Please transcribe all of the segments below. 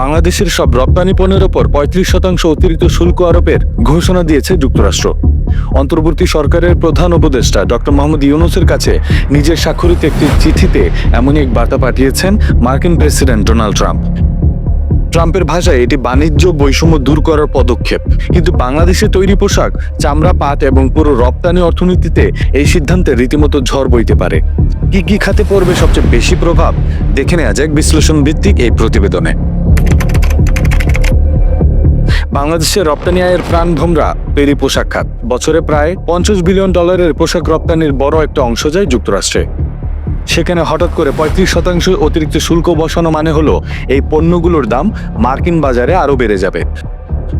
বাংলাদেশের সব রপ্তানি পণ্যের ওপর পঁয়ত্রিশ শতাংশ অতিরিক্ত শুল্ক আরোপের ঘোষণা দিয়েছে যুক্তরাষ্ট্র। অন্তর্বর্তী সরকারের প্রধান উপদেষ্টা ডক্টর মোহাম্মদ ইউনুসের কাছে নিজের স্বাক্ষরিত একটি চিঠিতে এমনই এক বার্তা পাঠিয়েছেন মার্কিন প্রেসিডেন্ট ডোনাল্ড ট্রাম্প। ট্রাম্পের ভাষায় এটি বাণিজ্য বৈষম্য দূর করার পদক্ষেপ। কিন্তু বাংলাদেশে তৈরি পোশাক, চামড়া, পাট এবং পুরো রপ্তানি অর্থনীতিতে এই সিদ্ধান্তে রীতিমতো ঝড় বইতে পারে। কি কি খাতে পড়বে সবচেয়ে বেশি প্রভাব, দেখে নেওয়া যাক বিশ্লেষণ ভিত্তিক এই প্রতিবেদনে। বাংলাদেশের রপ্তানি আয়ের প্রাণ ভোমরা তৈরি পোশাক খাত। বছরে প্রায় পঞ্চাশ বিলিয়ন ডলারের পোশাক রপ্তানির বড় একটা অংশ যায় যুক্তরাষ্ট্রে। সেখানে হঠাৎ করে পঁয়ত্রিশ শতাংশ অতিরিক্ত শুল্ক বসানো মানে হলো এই পণ্যগুলোর দাম মার্কিন বাজারে আরও বেড়ে যাবে।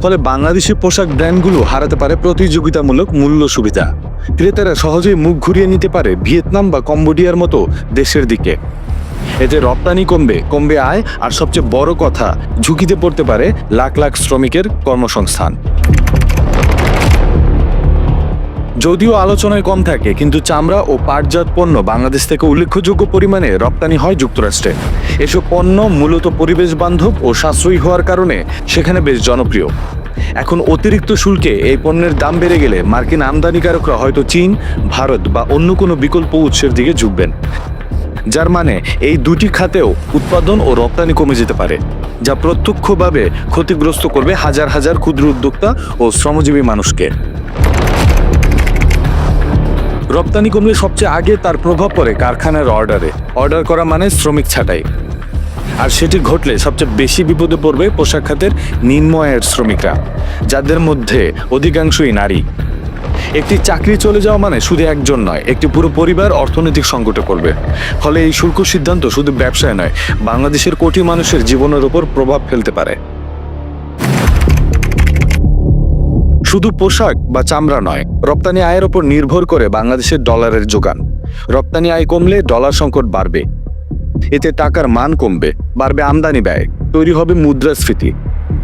ফলে বাংলাদেশি পোশাক ব্র্যান্ডগুলো হারাতে পারে প্রতিযোগিতামূলক মূল্য সুবিধা। ক্রেতারা সহজেই মুখ ঘুরিয়ে নিতে পারে ভিয়েতনাম বা কম্বোডিয়ার মতো দেশের দিকে। এতে রপ্তানি কমবে কমবে আয়, আর সবচেয়ে বড় কথা, ঝুঁকিতে পড়তে পারে লাখ লাখ শ্রমিকের কর্মসংস্থান। যদিও আলোচনায় কম থাকে, কিন্তু চামড়া ও পাটজাত পণ্য বাংলাদেশ থেকে উল্লেখযোগ্য পরিমাণে রপ্তানি হয় যুক্তরাষ্ট্রে। এসব পণ্য মূলত পরিবেশ বান্ধব ও সাশ্রয়ী হওয়ার কারণে সেখানে বেশ জনপ্রিয়। এখন অতিরিক্ত শুল্কে এই পণ্যের দাম বেড়ে গেলে মার্কিন আমদানিকারকরা হয়তো চীন, ভারত বা অন্য কোনো বিকল্প উৎসের দিকে ঝুঁকবেন। যার মানে এই দুটি খাতেও উৎপাদন ও রপ্তানি কমে যেতে পারে, যা প্রত্যক্ষভাবে ক্ষতিগ্রস্ত করবে হাজার হাজার ক্ষুদ্র উদ্যোক্তা ও শ্রমজীবী মানুষকে। রপ্তানি কমলে সবচেয়ে আগে তার প্রভাব পড়ে কারখানার অর্ডারে। অর্ডার করা মানে শ্রমিক ছাঁটাই। আর সেটি ঘটলে সবচেয়ে বেশি বিপদে পড়বে পোশাক খাতের নিম্ন আয়ের শ্রমিকরা, যাদের মধ্যে অধিকাংশই নারী। একটি চাকরি চলে যাওয়া মানে শুধু একজন নয়, একটি পুরো পরিবার অর্থনৈতিক সংকটে পড়বে। ফলে এই শুল্ক সিদ্ধান্ত শুধু ব্যবসায় নয়, বাংলাদেশের কোটি মানুষের জীবনের উপর প্রভাব ফেলতে পারে। শুধু পোশাক বা চামড়া নয়, রপ্তানি আয়ের ওপর নির্ভর করে বাংলাদেশের ডলারের যোগান। রপ্তানি আয় কমলে ডলার সংকট বাড়বে। এতে টাকার মান কমবে, বাড়বে আমদানি ব্যয়, তৈরি হবে মুদ্রাস্ফীতি।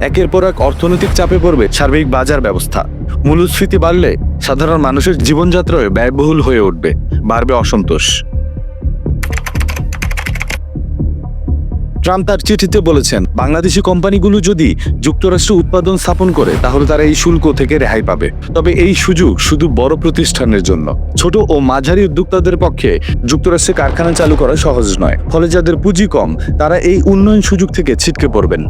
একের পর এক অর্থনৈতিক চাপে পড়বে সার্বিক বাজার ব্যবস্থা। মূল্যস্ফীতি বাড়লে সাধারণ মানুষের জীবনযাত্রায় ব্যয়বহুল হয়ে উঠবে, বাড়বে অসন্তোষ। ট্রাম্প তার চিঠিতে বলেছেন, বাংলাদেশি কোম্পানিগুলো যদি যুক্তরাষ্ট্রে উৎপাদন স্থাপন করে, তাহলে তারা এই শুল্ক থেকে রেহাই পাবে। তবে এই সুযোগ শুধু বড় প্রতিষ্ঠানের জন্য। ছোট ও মাঝারি উদ্যোক্তাদের পক্ষে যুক্তরাষ্ট্রে কারখানা চালু করা সহজ নয়। ফলে যাদের পুঁজি কম, তারা এই উন্নয়ন সুযোগ থেকে ছিটকে পড়বেন।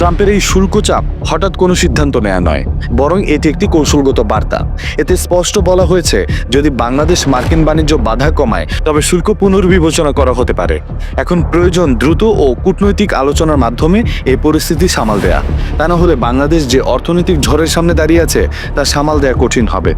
ট্রাম্পের এই শুল্ক চাপ হঠাৎ কোনো সিদ্ধান্ত নেওয়া নয়, বরং এটি একটি কৌশলগত বার্তা। এতে স্পষ্ট বলা হয়েছে, যদি বাংলাদেশ মার্কিন বাণিজ্য বাধা কমায়, তবে শুল্ক পুনর্বিবেচনা করা হতে পারে। এখন প্রয়োজন দ্রুত ও কূটনৈতিক আলোচনার মাধ্যমে এই পরিস্থিতি সামাল দেয়া। তা না হলে বাংলাদেশ যে অর্থনৈতিক ঝড়ের সামনে দাঁড়িয়ে আছে, তা সামাল দেয়া কঠিন হবে।